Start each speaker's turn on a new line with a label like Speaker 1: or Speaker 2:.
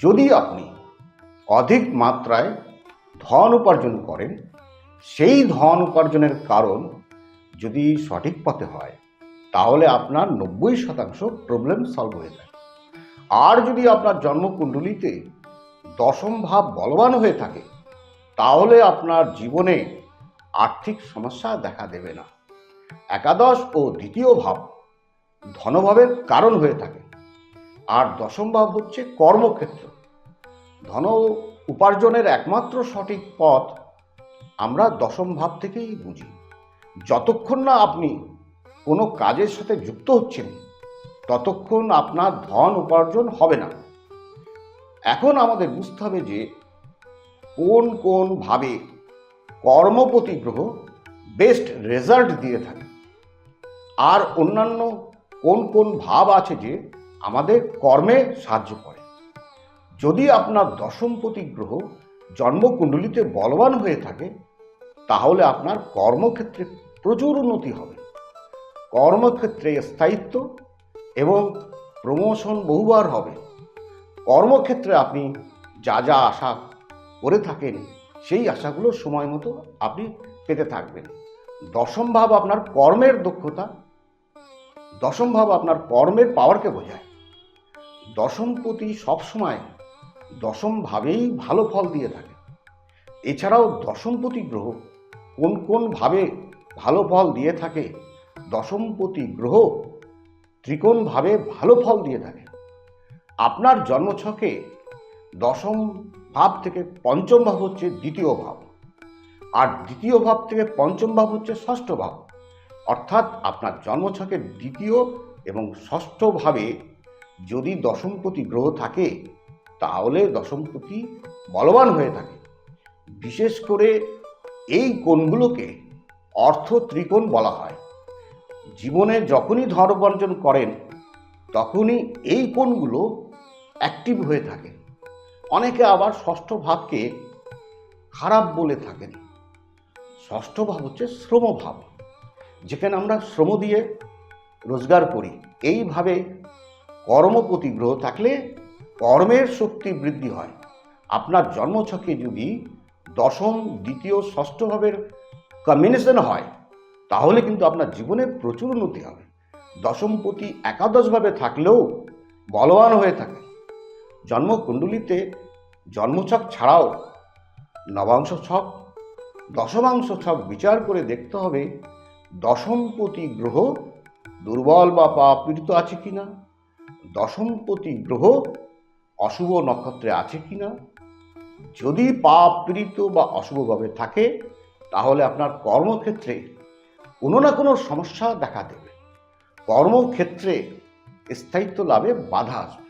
Speaker 1: যদি আপনি অধিক মাত্রায় ধন উপার্জন করেন, সেই ধন উপার্জনের কারণ যদি সঠিক পথে হয়, তাহলে আপনার নব্বই শতাংশ প্রবলেম সলভ হয়ে যায়। আর যদি আপনার জন্মকুণ্ডলিতে দশম ভাব বলবান হয়ে থাকে, তাহলে আপনার জীবনে আর্থিক সমস্যা দেখা দেবে না। একাদশ ও দ্বিতীয় ভাব ধনভাবের কারণ হয়ে থাকে। আর দশম ভাব হচ্ছে কর্মক্ষেত্র। ধন উপার্জনের একমাত্র সঠিক পথ আমরা দশম ভাব থেকেই বুঝি। যতক্ষণ না আপনি কোনো কাজের সাথে যুক্ত হচ্ছেন, ততক্ষণ আপনার ধন উপার্জন হবে না। এখন আমাদের বুঝতে হবে যে কোন কোন ভাবে কর্মপতি গ্রহ বেস্ট রেজাল্ট দিয়ে থাকে। আর অন্যান্য কোন কোন ভাব আছে যে আমাদের কর্মে সাহায্য করে। যদি আপনার দশমপতি গ্রহ জন্মকুণ্ডলিতে বলবান হয়ে থাকে, তাহলে আপনার কর্মক্ষেত্রে প্রচুর উন্নতি হবে। কর্মক্ষেত্রে স্থায়িত্ব এবং প্রমোশন বহুবার হবে। কর্মক্ষেত্রে আপনি যা যা আশা করে থাকেন, সেই আশাগুলো সময় মতো আপনি পেতে থাকবেন। দশম ভাব আপনার কর্মের দক্ষতা, দশম ভাব আপনার কর্মের পাওয়ারকে বোঝায়। দশমপতি সবসময় দশম ভাবেই ভালো ফল দিয়ে থাকে। এছাড়াও দশমপতি গ্রহ কোন কোন ভাবে ভালো ফল দিয়ে থাকে দশমপতি গ্রহ ত্রিকোণ ভাবে ভালো ফল দিয়ে থাকে। আপনার জন্মছকে দশম ভাব থেকে পঞ্চম ভাব হচ্ছে দ্বিতীয় ভাব, আর দ্বিতীয় ভাব থেকে পঞ্চম ভাব হচ্ছে ষষ্ঠ ভাব। অর্থাৎ আপনার জন্মছকের দ্বিতীয় এবং ষষ্ঠ ভাবে যদি দশমপতি গ্রহ থাকে, তাহলে দশমপতি বলবান হয়ে থাকে। বিশেষ করে এই কোণগুলোকে অর্থ ত্রিকোণ বলা হয়। জীবনে যখনই ধন উপার্জন করেন, তখনই এই কোণগুলো অ্যাক্টিভ হয়ে থাকে। অনেকে আবার ষষ্ঠ ভাবকে খারাপ বলে থাকেন। ষষ্ঠ ভাব হচ্ছে শ্রমভাব যেখানে আমরা শ্রম দিয়ে রোজগার করি। এইভাবে কর্মপতি গ্রহ থাকলে কর্মের শক্তি বৃদ্ধি হয়। আপনার জন্মছকে যদি দশম, দ্বিতীয়, ষষ্ঠ ভাবের কম্বিনেশন হয়, তাহলে কিন্তু আপনার জীবনে প্রচুর উন্নতি হবে। দশমপতি একাদশভাবে থাকলেও বলবান হয়ে থাকে। জন্মকুণ্ডলিতে জন্মছক ছাড়াও নবাংশ ছক, দশমাংশ ছক বিচার করে দেখতে হবে দশমপতি গ্রহ দুর্বল বা পাপ পীড়িত আছে কিনা। দশমপতি গ্রহ অশুভ নক্ষত্রে আছে কি না যদি পাপ পীড়িত বা অশুভভাবে থাকে, তাহলে আপনার কর্মক্ষেত্রে কোনো না কোনো সমস্যা দেখা দেবে। কর্মক্ষেত্রে স্থায়িত্ব লাভে বাধা আসবে।